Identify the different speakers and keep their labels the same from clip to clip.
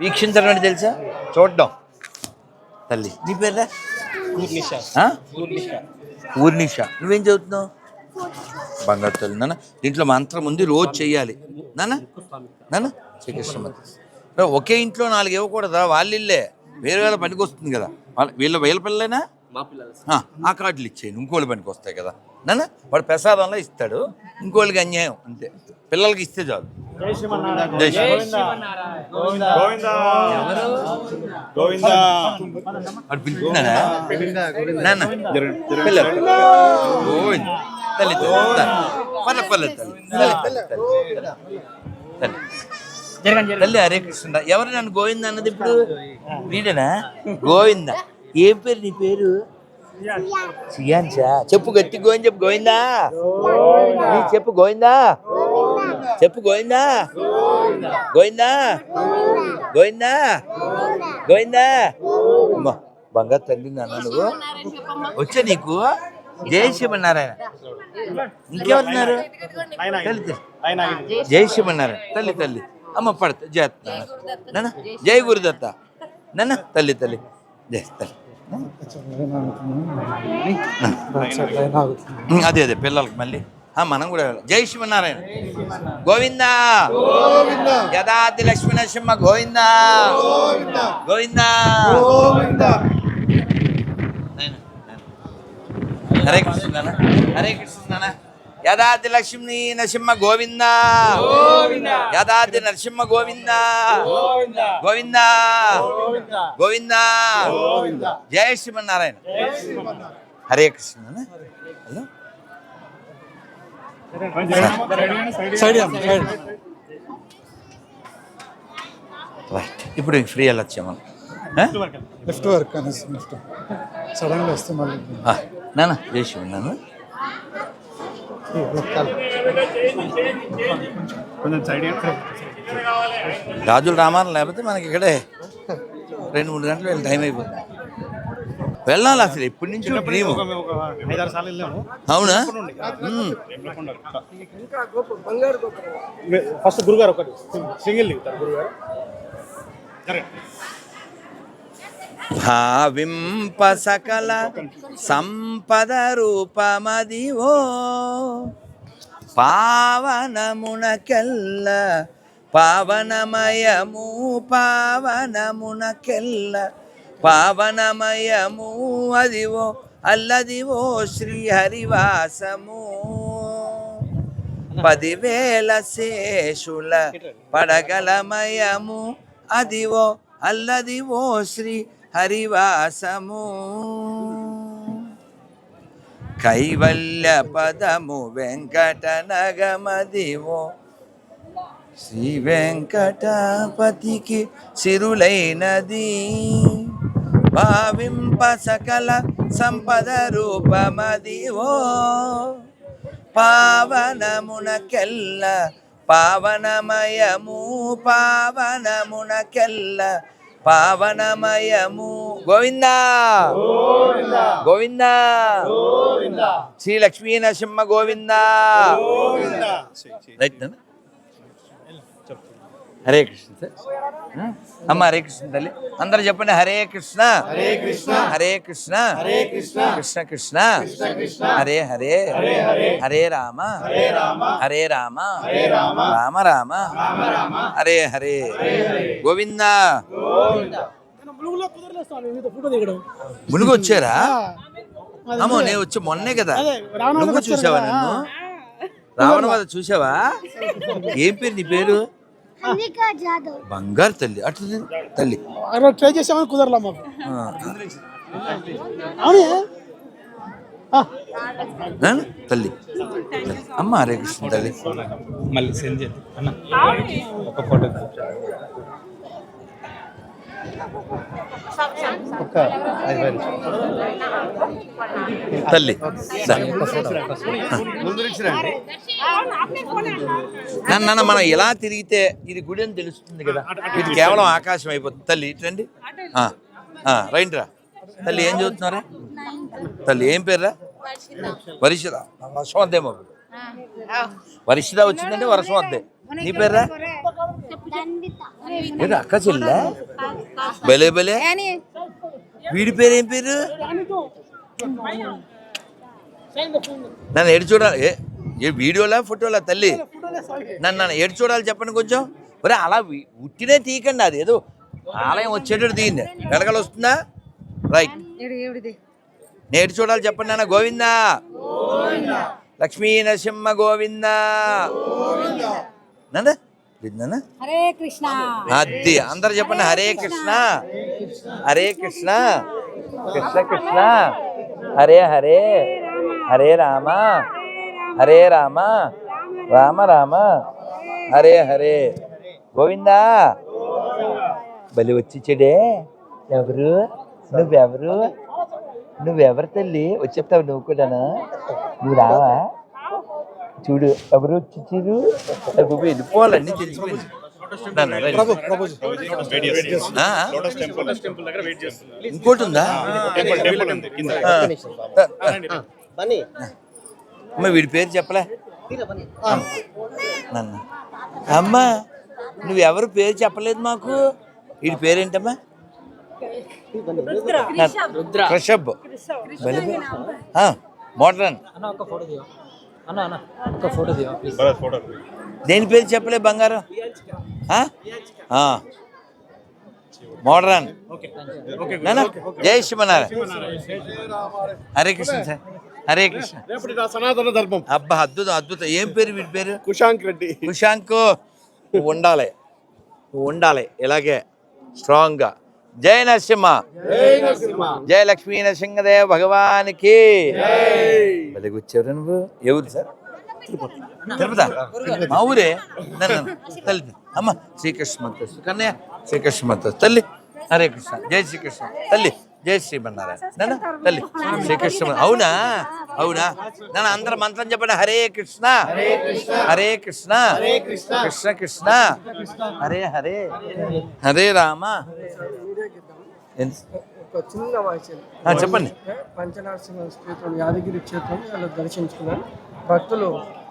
Speaker 1: వీక్షించడం అంటే తెలుసా? చూడడం. తల్లి. నీ పేరా? ఊర్నిష. నువ్వేం చదువుతున్నావు? బంగారు తల్లి. నాన్న దీంట్లో మంత్రం ఉంది రోజు చెయ్యాలి. నాన్న నాన్న. శ్రీకృష్ణ ఒకే ఇంట్లో నాలుగు ఇవ్వకూడదా వాళ్ళ ఇల్లే వేరే వేళ పనికి వస్తుంది కదా. వాళ్ళ వీళ్ళ వీళ్ళ పిల్లలేనా? ఆ, ఆ కార్డులు ఇచ్చేయండి ఇంకోళ్ళ పనికి వస్తాయి కదా. నాన్న వాడు ప్రసాదంలో ఇస్తాడు. ఇంకోళ్ళకి అన్యాయం అంతే. పిల్లలకి ఇస్తే చాలు. వాడు నాన్న పిల్లలు గోవింద్. పర్లేదు తల్లి తల్లి తల్లి. తల్లి హరే కృష్ణ. ఎవరు నన్ను గోవింద అన్నది ఇప్పుడు? వీడేనా? గోవింద. ఏం పేరు నీ పేరు? సియాన్సా చెప్పు గట్టి గోవింద చెప్పు గోయిందా నీ చెప్పు గోవిందా? చెప్పు గోవిందా? గోవిందా? గోవిందా? గోవిందా? బంగారు తల్లి నాన్న నువ్వు. వచ్చా నీకు? జై శివనారాయణ ఇంకెవరున్నారు తల్లి తల్లి. జై శివనారాయణ తల్లి తల్లి. అమ్మ పడతా జయ నాన్న. జై గురుదత్త. నాన్న తల్లి తల్లి. జయ తల్లి. అదే అదే పిల్లలకి మళ్ళీ మనం కూడా. జై శివనారాయణ గోవింద యదాది లక్ష్మీ నరసింహ గోవింద గోవింద. హరే కృష్ణ. హరే కృష్ణ. యదాది లక్ష్మీ నరసింహ గోవింద. యదాది నరసింహ గోవింద. గోవింద. గోవింద. జయ శ్రీమన్నారాయణ. హరే కృష్ణ. హలో. రైట్. ఇప్పుడు ఫ్రీ వెళ్ళొచ్చా మనం?
Speaker 2: లెఫ్ట్ వర్క్ అనేసి లెఫ్ట్ సడన్గా వస్తే మళ్ళీ.
Speaker 1: ఆ, నాన్న చేసి ఉన్నాను రాజుల రామారావు లేకపోతే మనకి ఇక్కడే రెండు మూడు గంటలు వెళ్ళి టైం అయిపోతుంది వెళ్ళాలి అసలు ఎప్పటి నుంచి డ్రీమ్ అవునా.
Speaker 2: ఫస్ట్ గురుగారు ఒకటి. సింగిల్
Speaker 1: భావింప సకల సంపద రూపమదివో. పావనమునకెల్ల పావనమయము పావనమునకెల్ల పావనమయము అదివో అల్లదివో శ్రీహరివాసము. పదివేల శేషుల పడగలమయము అదివో అల్లదివో శ్రీ హరివాసము. కైవల్య పదము వెంకట నగమదివో శ్రీ వెంకటపతికి సిరులైనది. భావింప సకల సంపద రూపమదివో. పావనమునకెల్ల పావనమయము పావనమునకెల్ల పావనమయము. గోవిందా. గోవిందా. శ్రీ లక్ష్మీ నరసింహ గోవిందా. రైట్? హరే కృష్ణ? అమ్మ హరే కృష్ణ తల్లి. అందరూ చెప్పండి హరే కృష్ణ. హరే కృష్ణ. హరే కృష్ణ. హరే కృష్ణ. కృష్ణ కృష్ణ. హరే హరే. హరే రామ. హరే రామ. హరే రామ. హరే రామ. రామ రామ. హరే హరే. గోవింద. మునుగు వచ్చారా? అమ్మో నేను వచ్చి మొన్నే కదా. నువ్వు చూసావా నన్ను? రావణ వద చూసావా ఏం పేరు నీ పేరు? బంగారు తల్లి అటు తిరుగు, తల్లి.
Speaker 2: అక్కడ ట్రై చేసామని కుదరలా మాకు. అవునే?
Speaker 1: తల్లి. అమ్మ హరే కృష్ణ తల్లి.
Speaker 3: మళ్ళీ సెండ్ చేద్దాం అన్న ఒక ఫోటో
Speaker 1: తల్లి. నాన్న నాన్న మనం ఎలా తిరిగితే ఇది గుడి అని తెలుస్తుంది కదా. ఇది కేవలం ఆకాశం అయిపోతుంది. తల్లి ఆ, రైట్ రా తల్లి ఏం చదువుతున్నారా? తల్లి ఏం పేరురా? వరిషద వర్షం వద్దేమో వరిషద వచ్చిందంటే వర్షం వద్దే. నీ పేర్రా? అక్క చెల్లా భలే భలే వీడి పేరు ఏం పేరు? నన్ను ఏడు చూడాలి. ఏ వీడియోలా ఫోటోలా తల్లి? నన్ను నన్ను ఏడు చూడాలి చెప్పండి కొంచెం. ఒరే అలా ఉట్టినే తీయకండి అది. ఏదో ఆలయం వచ్చేటట్టు తీయండి. వెనకాల వస్తుందా? రైట్. నేడు చూడాలి చెప్పండి నాన్న. గోవిందా? లక్ష్మీ నరసింహ గోవిందా. నాన్న?
Speaker 4: హరే కృష్ణ.
Speaker 1: అది అందరు చెప్పండి హరే కృష్ణ. హరే కృష్ణ. కృష్ణ కృష్ణ. హరే హరే. హరే రామ. హరే రామ. రామ రామ. హరే హరే. గోవిందా. బలి వచ్చి చెడే ఎవరు? నువ్వెవరు? నువ్వెవరు తల్లి? వచ్చి చెప్తావు నువ్వు కూడానా? నువ్వు రావా? చూడు ఎవరు వచ్చిచ్చారు బాబు వెళ్ళిపోవాలన్నీ తెలిసిపోయింది? ఇంకోటి ఉందా? ఆ. అమ్మ వీడి పేరు చెప్పలే. నన్ను. అమ్మ నువ్వెవరు పేరు చెప్పలేదు మాకు? వీడి పేరేంటమ్మా? కృషబ్ మోడ్రన్.
Speaker 3: అన్న ఒక ఫోటో దియో అన్న అన్న ఒక ఫోటో ప్లీజ్
Speaker 1: దేని పేరు చెప్పలే బంగారం. మోడ్రన్. జై శ్రీమన్నారాయణ. హరే కృష్ణ సార్. హరే కృష్ణ.
Speaker 2: సనాతన ధర్మం.
Speaker 1: అబ్బా అద్భుతం అద్భుతం. ఏం పేరు వీడి పేరు?
Speaker 2: కుశాంక్ రెడ్డి.
Speaker 1: కుశాంక్ నువ్వు ఉండాలి. ఉండాలి ఇలాగే స్ట్రాంగ్గా. జై నరసింహ. జై లక్ష్మీ నరసింహదేవ భగవానికి. నువ్వు? ఎవరు సార్? తిరుపతి. మా ఊరే? తల్లి. అమ్మ శ్రీకృష్ణ కన్నయ్య శ్రీకృష్ణ మంత్రి తల్లి. హరే కృష్ణ. జై శ్రీకృష్ణ. తల్లి. జై శ్రీమన్నారాయణ. నాన్న తల్లి శ్రీకృష్ణ అవునా? అవునా? నాన్న అందరు మంత్రం చెప్పండి. హరే కృష్ణ. హరే కృష్ణ. కృష్ణ. కృష్ణ. హరే హరే హరే. రామ.
Speaker 5: చిన్న వాయిస్
Speaker 1: చెప్పండి.
Speaker 5: పంచనరసింహ క్షేత్రం యాదగిరి క్షేత్రం అలా దర్శించుకున్నాను. భక్తులు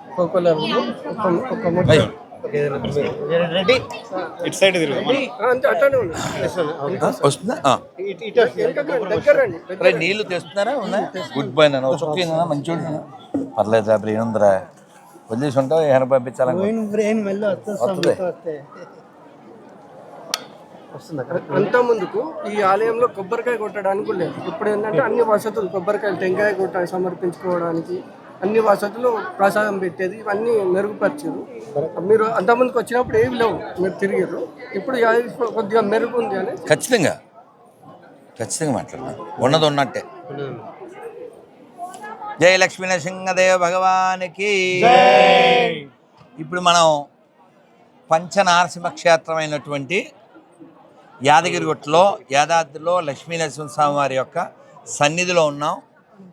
Speaker 5: ఒక్కొక్కరు ఒక ఒక ముద్ద
Speaker 2: ఇటు సైడ్ తిరుగు.
Speaker 5: ఆ, అంతే అట్లనే ఉంది
Speaker 1: ఆ, వస్తుందా ఆ.
Speaker 5: దగ్గర రండి
Speaker 1: రే నీళ్ళు తెస్తున్నారా? ఉన్నాయి? గుడ్ బై నాన్న. పర్లేదు అప్పుడు ఏముందిరా వదిలేసి ఉంటావు? ఏమైనా పంపించాలని
Speaker 5: బ్రెయిన్ మళ్ళీ
Speaker 1: వస్తుంది.
Speaker 5: అంత ముందుకు ఈ ఆలయంలో కొబ్బరికాయ కొట్టడానికి లేదు. ఇప్పుడు ఏంటంటే అన్ని వసతులు కొబ్బరికాయలు టెంకాయ కొట్ట సమర్పించుకోవడానికి. అన్ని వసతులు ప్రసాదం పెట్టేది ఇవన్నీ మెరుగుపరిచారు. మీరు అంతకుముందుకు వచ్చినప్పుడు ఏమి లేవు మీరు తిరిగారు. ఇప్పుడు కొద్దిగా మెరుగు ఉంది అని
Speaker 1: ఖచ్చితంగా. ఖచ్చితంగా మాట్లాడదాం. ఉన్నది ఉన్నట్టే. జై లక్ష్మీ నరసింహదేవ భగవానికి. ఇప్పుడు మనం పంచనారసింహ క్షేత్రమైనటువంటి యాదగిరిగుట్టలో యాదాద్రిలో లక్ష్మీ నరసింహస్వామి వారి యొక్క సన్నిధిలో ఉన్నాం.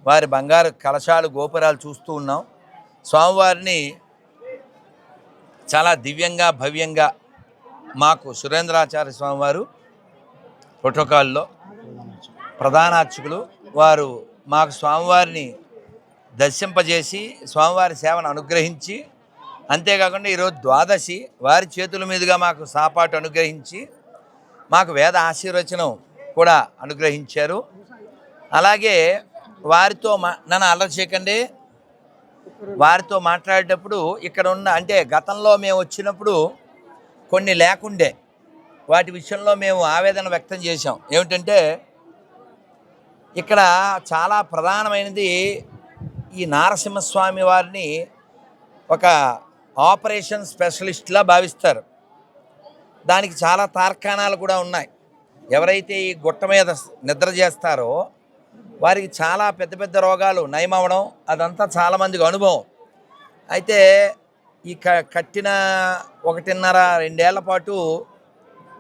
Speaker 1: వారి బంగారు కలశాలు గోపురాలు చూస్తూ ఉన్నాం. స్వామివారిని చాలా దివ్యంగా భవ్యంగా మాకు సురేంద్రాచార్య స్వామివారు ప్రోటోకాల్లో ప్రధానార్చకులు. వారు మాకు స్వామివారిని దర్శింపజేసి స్వామివారి సేవను అనుగ్రహించి అంతేకాకుండా ఈరోజు ద్వాదశి వారి చేతుల మీదుగా మాకు సాపాటు అనుగ్రహించి మాకు వేద ఆశీర్వచనం కూడా అనుగ్రహించారు. అలాగే వారితో మా నన్ను అల్లరి చేయకండి. వారితో మాట్లాడేటప్పుడు ఇక్కడ ఉన్న అంటే గతంలో మేము వచ్చినప్పుడు కొన్ని లేకుండే. వాటి విషయంలో మేము ఆవేదన వ్యక్తం చేశాం. ఏమిటంటే ఇక్కడ చాలా ప్రధానమైనది ఈ నారసింహస్వామి వారిని ఒక ఆపరేషన్ స్పెషలిస్ట్లా భావిస్తారు. దానికి చాలా తార్కాణాలు కూడా ఉన్నాయి. ఎవరైతే ఈ గుట్ట మీద నిద్ర చేస్తారో వారికి చాలా పెద్ద పెద్ద రోగాలు నయమవడం అదంతా చాలామందికి అనుభవం. అయితే ఈ క కట్టిన ఒకటిన్నర రెండేళ్ళ పాటు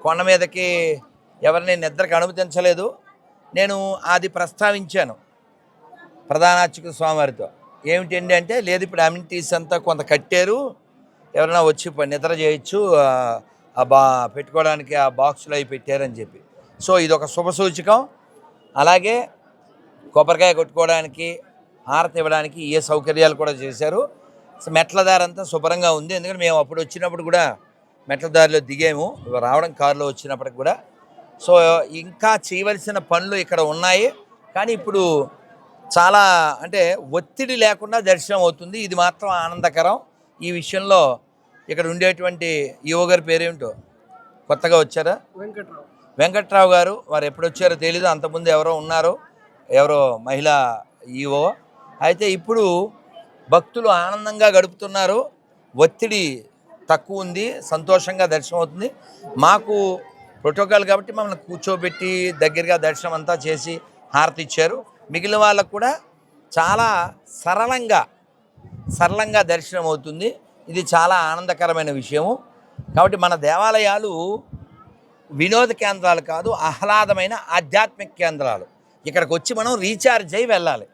Speaker 1: కొండ మీదకి ఎవరిని నిద్రకు అనుమతించలేదు. నేను అది ప్రస్తావించాను ప్రధాన స్వామివారితో. ఏమిటండి అంటే లేదు ఇప్పుడు అమ్యూనిటీస్ అంతా కొంత కట్టారు ఎవరైనా వచ్చి నిద్ర చేయొచ్చు ఆ, ఆ బా పెట్టుకోవడానికి ఆ బాక్సులు అవి పెట్టారని చెప్పి. సో ఇది ఒక శుభ సూచకం. అలాగే కొబ్బరికాయ కొట్టుకోవడానికి హారతి ఇవ్వడానికి ఏ సౌకర్యాలు కూడా చేశారు. సో మెట్ల దారంతా శుభ్రంగా ఉంది. ఎందుకంటే మేము అప్పుడు వచ్చినప్పుడు కూడా మెట్ల దారిలో దిగాము. రావడం కారులో వచ్చినప్పటికి కూడా. సో ఇంకా చేయవలసిన పనులు ఇక్కడ ఉన్నాయి. కానీ ఇప్పుడు చాలా అంటే ఒత్తిడి లేకుండా దర్శనం అవుతుంది. ఇది మాత్రం ఆనందకరం. ఈ విషయంలో ఇక్కడ ఉండేటువంటి యువ గారి పేరేమిటో? కొత్తగా వచ్చారా?
Speaker 5: వెంకట్రావు.
Speaker 1: వెంకట్రావు గారు. వారు ఎప్పుడు వచ్చారో తెలీదు. అంతకుముందు ఎవరో ఉన్నారు. ఎవరో మహిళ ఈవో. అయితే ఇప్పుడు భక్తులు ఆనందంగా గడుపుతున్నారు. ఒత్తిడి తక్కువ ఉంది సంతోషంగా దర్శనం అవుతుంది. మాకు ప్రోటోకాల్ కాబట్టి మమ్మల్ని కూర్చోబెట్టి దగ్గరగా దర్శనం అంతా చేసి హారతి ఇచ్చారు. మిగిలిన వాళ్ళకు కూడా చాలా సరళంగా సరళంగా దర్శనం అవుతుంది. ఇది చాలా ఆనందకరమైన విషయము. కాబట్టి మన దేవాలయాలు వినోద కేంద్రాలు కాదు ఆహ్లాదమైన ఆధ్యాత్మిక కేంద్రాలు. ఇక్కడికి వచ్చి మనం రీఛార్జ్ అయి వెళ్ళాలి.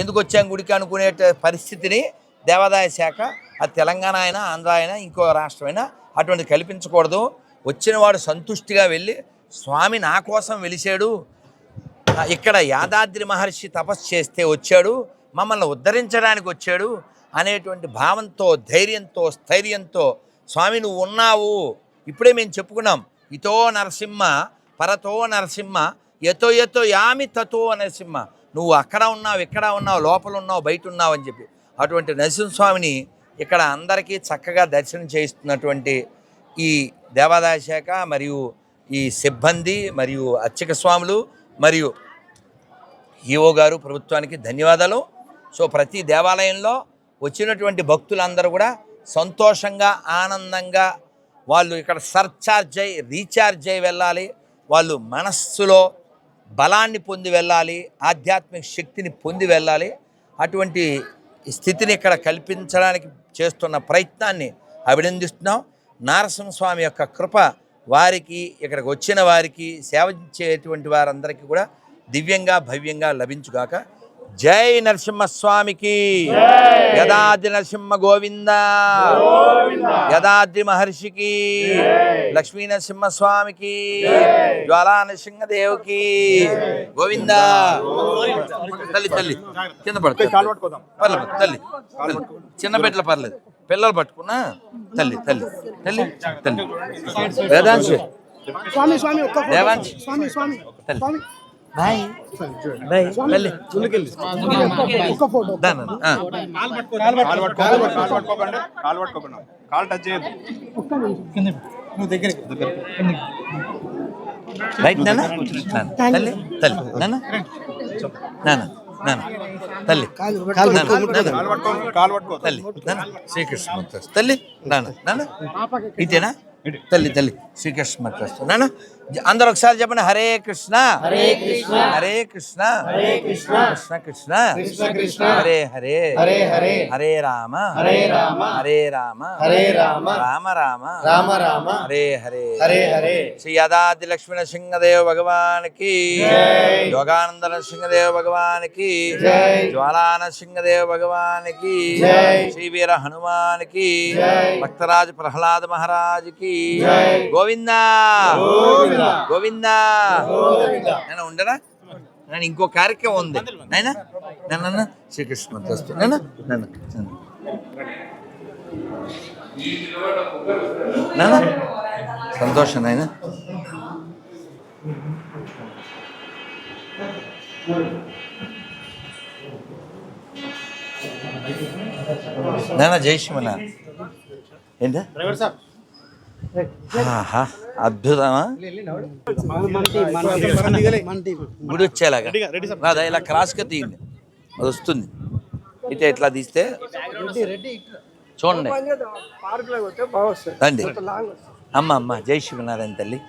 Speaker 1: ఎందుకు వచ్చాం గుడికి అనుకునే పరిస్థితిని దేవాదాయ శాఖ అది తెలంగాణ అయినా ఆంధ్ర అయినా ఇంకో రాష్ట్రమైనా అటువంటి కల్పించకూడదు. వచ్చినవాడు సంతుష్టిగా వెళ్ళి స్వామి నా కోసం వెలిసాడు ఇక్కడ యాదాద్రి మహర్షి తపస్సు చేస్తే వచ్చాడు. మమ్మల్ని ఉద్ధరించడానికి వచ్చాడు. అనేటువంటి భావంతో ధైర్యంతో స్థైర్యంతో స్వామి నువ్వు ఉన్నావు. ఇప్పుడే మేము చెప్పుకున్నాం. ఇతో నరసింహ పరతో నరసింహ ఎతో ఎతో యామి తతో సింహ. నువ్వు అక్కడ ఉన్నావు ఇక్కడ ఉన్నావు లోపల ఉన్నావు బయట ఉన్నావు అని చెప్పి. అటువంటి నరసింహస్వామిని ఇక్కడ అందరికీ చక్కగా దర్శనం చేయిస్తున్నటువంటి ఈ దేవాదాయ శాఖ మరియు ఈ సిబ్బంది మరియు అర్చక స్వాములు మరియు ఈఓ గారు ప్రభుత్వానికి ధన్యవాదాలు. సో ప్రతి దేవాలయంలో వచ్చినటువంటి భక్తులందరూ కూడా సంతోషంగా ఆనందంగా వాళ్ళు ఇక్కడ సర్చార్జ్ అయి రీఛార్జ్ అయి వెళ్ళాలి. వాళ్ళు మనస్సులో బలాన్ని పొంది వెళ్ళాలి ఆధ్యాత్మిక శక్తిని పొంది వెళ్ళాలి అటువంటి స్థితిని ఇక్కడ కల్పించడానికి చేస్తున్న ప్రయత్నాన్ని అభినందిస్తున్నాం. నారసింహస్వామి యొక్క కృప వారికి ఇక్కడికి వచ్చిన వారికి సేవ చేసేటువంటి వారందరికీ కూడా దివ్యంగా భవ్యంగా లభించుగాక జై నరసింహస్వామికి. యదాద్రి నరసింహ గోవింద. యదాద్రి మహర్షికి. లక్ష్మీ నరసింహస్వామికి. జ్వాలా నరసింహదేవుకి. గోవింద. తల్లి తల్లి. కింద పడుతుంది పర్లేదు తల్లి తల్లి. చిన్న బిడ్డలు పర్లేదు. పిల్లలు పట్టుకున్నా? తల్లి తల్లి. తల్లి తల్లి. వేదాంశు
Speaker 2: స్వామి. స్వామి
Speaker 1: దేవాంశ్.
Speaker 2: స్వామి స్వామి.
Speaker 1: తల్లి. బాయ్. బాయ్. తల్లి
Speaker 2: ఒక్క ఫోటో.
Speaker 1: దాని ఆ.
Speaker 3: కాలు పట్టుకోకండి కాలు పట్టుకోకుండా కాలు టచ్ చేయొద్దు
Speaker 2: ఒక్క నిమిషం నువ్వు దగ్గరికి
Speaker 1: రైట్ నాన్న. తల్లి? తల్లి. నాన్న? నాన్న. నాన్న. తల్లి.
Speaker 3: కాలు పట్టుకో. కాలు పట్టుకో.
Speaker 1: తల్లి. శ్రీకృష్ణ. తల్లి? నాన్న. నాన్న. ఇటేనా? తల్లి తల్లి. శ్రీకృష్ణ. నాన్న? అందరూ ఒకసారి చెప్పండి హరే కృష్ణ. హరే కృష్ణ. హరే కృష్ణ. హరే కృష్ణ. కృష్ణ కృష్ణ. కృష్ణ కృష్ణ. హరే హరే. హరే హరే. హరే రామ. హరే రామ. హరే రామ. హరే రామ. రామ రామ. రామ రామ. హరే హరే. హరే హరే. శ్రీ యదాది లక్ష్మణ సింహదేవ భగవానికి యోగానంద నరసింహదేవ భగవానికి జ్వాలాన సింహదేవ భగవానికి శ్రీ వీర హనుమానికి భక్తరాజు ప్రహ్లాద మహారాజుకి గోవిందా. గోవిందా. నేను ఉండరా నేను ఇంకో కార్యక్రమం ఉంది. నాయనా నన్న శ్రీకృష్ణ దస్తు నాన్న నాన్న నాన్న. సంతోషం నాయన. నాన్న జై శ్రీమన్న ఏంటా? ఆహా అద్భుతమా? గుడి వచ్చేలాగా. రాదా ఇలా క్రాస్గా తీయండి. అది వస్తుంది. అయితే ఎట్లా తీస్తే? చూడండి. రండి. అమ్మ అమ్మ జై శ్రీమనారాయణ తల్లి.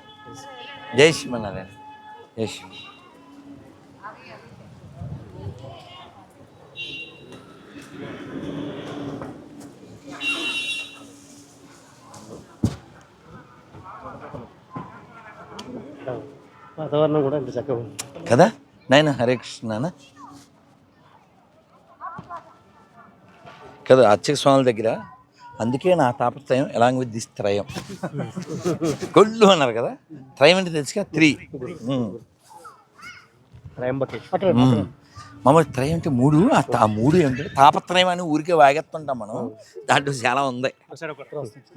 Speaker 1: జై శ్రీమనారాయణ జై శ్రీ
Speaker 4: వాతావరణం కూడా ఇంత చక్కగా ఉంది.
Speaker 1: కదా? నాయన హరే కృష్ణ కదా అర్చక స్వాముల దగ్గర? అందుకే నా తాపత్రయం ఎలాంగ్ విత్ దిస్ త్రయం. గొడ్లు అన్నారు కదా? త్రయం అంటే తెలుసుగా? త్రీ. మామూలు త్రయం అంటే మూడు? ఆ మూడు ఏంటంటే తాపత్రయం అని ఊరికే వాగేస్తుంటాం మనం. దాంట్లో చాలా ఉంది.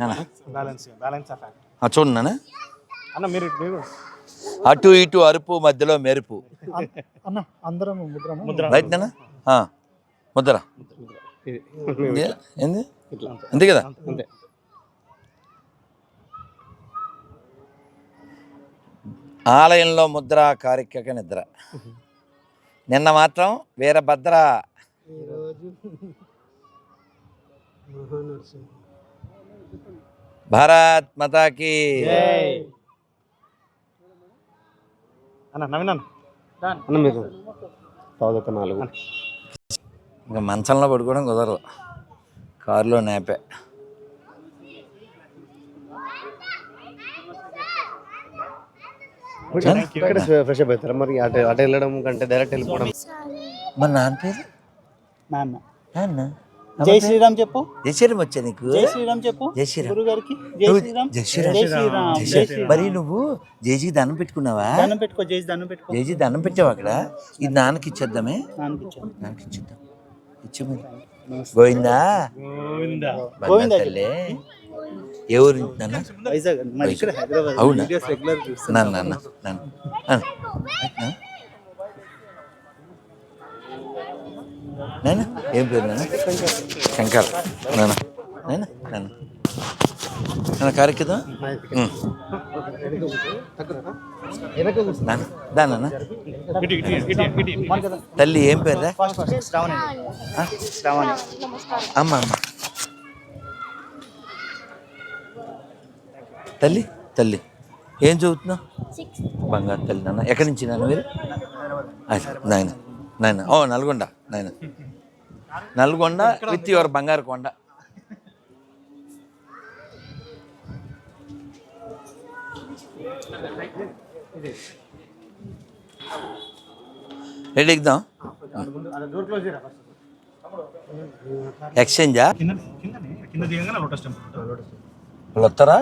Speaker 1: నాన్న,
Speaker 2: బ్యాలెన్స్ బ్యాలెన్స్ ఆఫ్
Speaker 1: ఆ చూడండి నాన్న
Speaker 2: అన్న మీరు మీరు.
Speaker 1: అటు ఇటు అరుపు మధ్యలో మెరుపు.
Speaker 2: అన్న అందరం ముద్ర?
Speaker 1: ఏంది? అంతే. కదా?
Speaker 2: అంతే
Speaker 1: ఆలయంలో ముద్ర కారికక నిద్ర. నిన్న మాత్రం వీరభద్ర. భారత్ మతాకి.
Speaker 2: అన్న అన్న. మీరు నాలుగు.
Speaker 1: ఇంకా మంచంలో పడుకోవడం కుదరదు. కారులో నేపే.
Speaker 2: ఇక్కడ ఫ్రెష్ అప్ అవుతారా? మరి అటు అటు వెళ్ళడం కంటే డైరెక్ట్ వెళ్ళిపోవడం.
Speaker 1: మరి నాన్న పేరు?
Speaker 2: నాన్న.
Speaker 1: నాన్న?
Speaker 2: జై శ్రీరామ్ చెప్పు.
Speaker 1: జై శ్రీరామ్ వచ్చా నీకు?
Speaker 2: జై శ్రీరామ్ చెప్పు.
Speaker 1: జై శ్రీరామ్.
Speaker 2: గురువు గారికి జై శ్రీరామ్.
Speaker 1: జై శ్రీరామ్.
Speaker 2: జై శ్రీరామ్.
Speaker 1: మరి నువ్వు జైజీకి దండం పెట్టుకున్నావా?
Speaker 2: దండం పెట్టుకో జై దండం పెట్టుకో.
Speaker 1: జైజీ దండం పెట్టావు అక్కడ? ఇది నాన్నకి ఇచ్చేద్దామే.
Speaker 2: నాన్నకి ఇచ్చాను.
Speaker 1: నాన్నకి ఇచ్చేద్దాం. ఇచ్చే మరి గోవిందా.
Speaker 2: గోవిందా గోవిందా
Speaker 1: తల్లి. ఏ ఊరు నాన్న?
Speaker 2: వైజాగ్. మరి ఇక్కడ హైదరాబాద్.
Speaker 1: అవునా?
Speaker 2: రెగ్యులర్
Speaker 1: నాన్న నాన్న నాన్న. నేను? ఏం పేరు నాన్న శంకర్. నేను? నేను? నేను? నేను కారెక్కిదా? నాన్న తల్లి ఏం పేరు శ్రావణి అమ్మ అమ్మ. తల్లి? తల్లి. ఏం చదువుతున్నావు? బంగారు తల్లి నాన్న ఎక్కడి నుంచి నాన్న మీరు? నాయన. నాయన. ఓ నల్గొండ. నాయన. నల్గొండ విత్ యువర్ బంగారు కొండ. రెడీ ఎగ్దాం ఎక్స్చేంజా
Speaker 2: కింద కింద దిగంగానే లోటస్ టెంపుల్
Speaker 1: వాళ్ళు వస్తారా